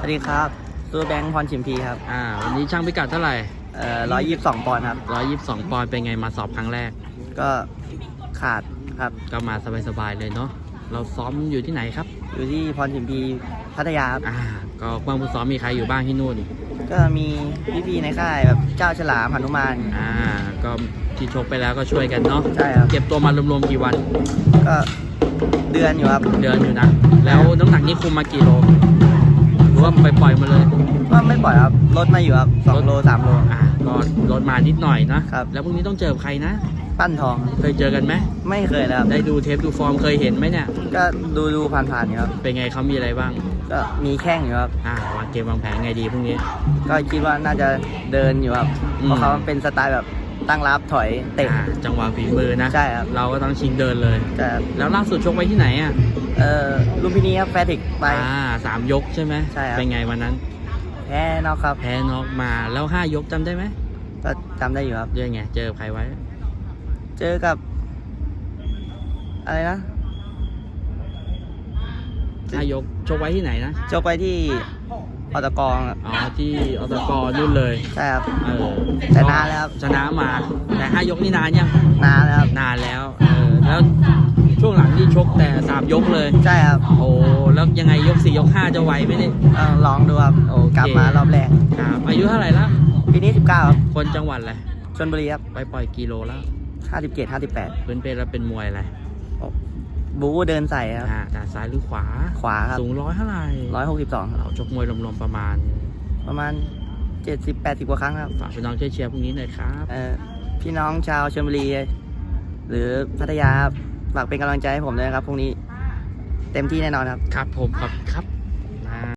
สวัสดีครับซูแบงค์พรชิมพีครับ อ่า วันนี้ช่างพิกัดเท่าไหร่เอ่อร้อยยี่สิบสองปอนด์ครับ122ปอนด์เป็นไงมาสอบครั้งแรก ก็ขาดครับ ก็มาสบายๆเลยเนาะ เราซ้อมอยู่ที่ไหนครับ อยู่ที่พรชิมพีพัทยาครับ อ่า ก็ความผู้ซ้อมมีใครอยู่บ้างที่นู่น ก็มีพี่ๆในค่ายแบบเจ้าฉลามหนุมาน อ่า ก็ที่ชกไปแล้วก็ช่วยกันเนาะ ใช่ครับ เก็บตัวมารวมๆกี่วัน ก็เดือนอยู่ครับ เดือนอยู่นะ แล้วน้ำหนักนี่คุมมากี่โลหรือว่าไปปล่อยมาเลย ก็ไม่ปล่อยครับลดมาอยู่ครับสองโลสามโล อ่าก็ลดมานิดหน่อยนะครับ แล้วพรุ่งนี้ต้องเจอใครนะ ปั้นทองเคยเจอกันไหมไม่เคยเลยครับได้ดูเทปดูฟอร์มเคยเห็นไหมเนี่ย ก็ดูดูๆผ่านๆอยู่ครับ เป็นไงเขามีอะไรบ้าง ก็มีแข้งอยู่ครับ อ่าวางเกมวางแผนไงดีพรุ่งนี้ ก็คิดว่าน่าจะเดินอยู่ครับ อืม เพราะเขาเป็นสไตล์แบบตั้งรับถอยเตะ อ่าจังหวะฝีมือนะ ใช่ครับ เราก็ต้องชิงเดินเลยใช่ครับแล้วล่าสุดชกไว้ที่ไหนอะ เอ่อลุมพินีครับแฟติกไป อ่าสามยกใช่ไหมใช่ครับ เป็นไงวันนั้น แพ้นอกครับแพ้น็อกมาแล้วห้ายกจำได้ไหมก็จำได้อยู่ครับ เจอไงเจอใครไว้ เจอกับ อะไรนะห้ายกชกไว้ที่ไหนนะจกไปที่อตกองครับอ๋อ ที่อตกนู่นเลยใช่ครับ เออชนะแล้วครับ ชนะมา แต่ห้ายกนี่นานยัง นานแล้วครับนานแล้ว เออ แล้วช่วงหลังนี่ชกแต่สามยกเลย ใช่ครับโอ้แล้วยังไงยกสี่ยกห้าจะไหวไหมเนี่ยเอ่อลองดูครับโอเคกลับมารอบแรกครับอายุเท่าไหร่ละปีนี้ 19 ครับคนจังหวัดอะไรชนบุรีครับไปปล่อยกิโลแล้ว57 58พื้นเพเราเป็นมวยอะไรบูเดินใส่ครับอ่าด้านซ้ายหรือขวาขวาครับสูงร้อยเท่าไหร่162ครับเราชกมวยรวมๆประมาณ ประมาณ 70 80กว่าครั้งครับฝากพี่น้องช่วยเชียร์พรุ่งนี้หน่อยครับ เอ่อพี่น้องชาวชลบุรีหรือพัทยาครับ ฝากเป็นกำลังใจให้ผมด้วยนะครับพรุ่งนี้เต็มที่แน่นอนครับ ครับผมครับครับ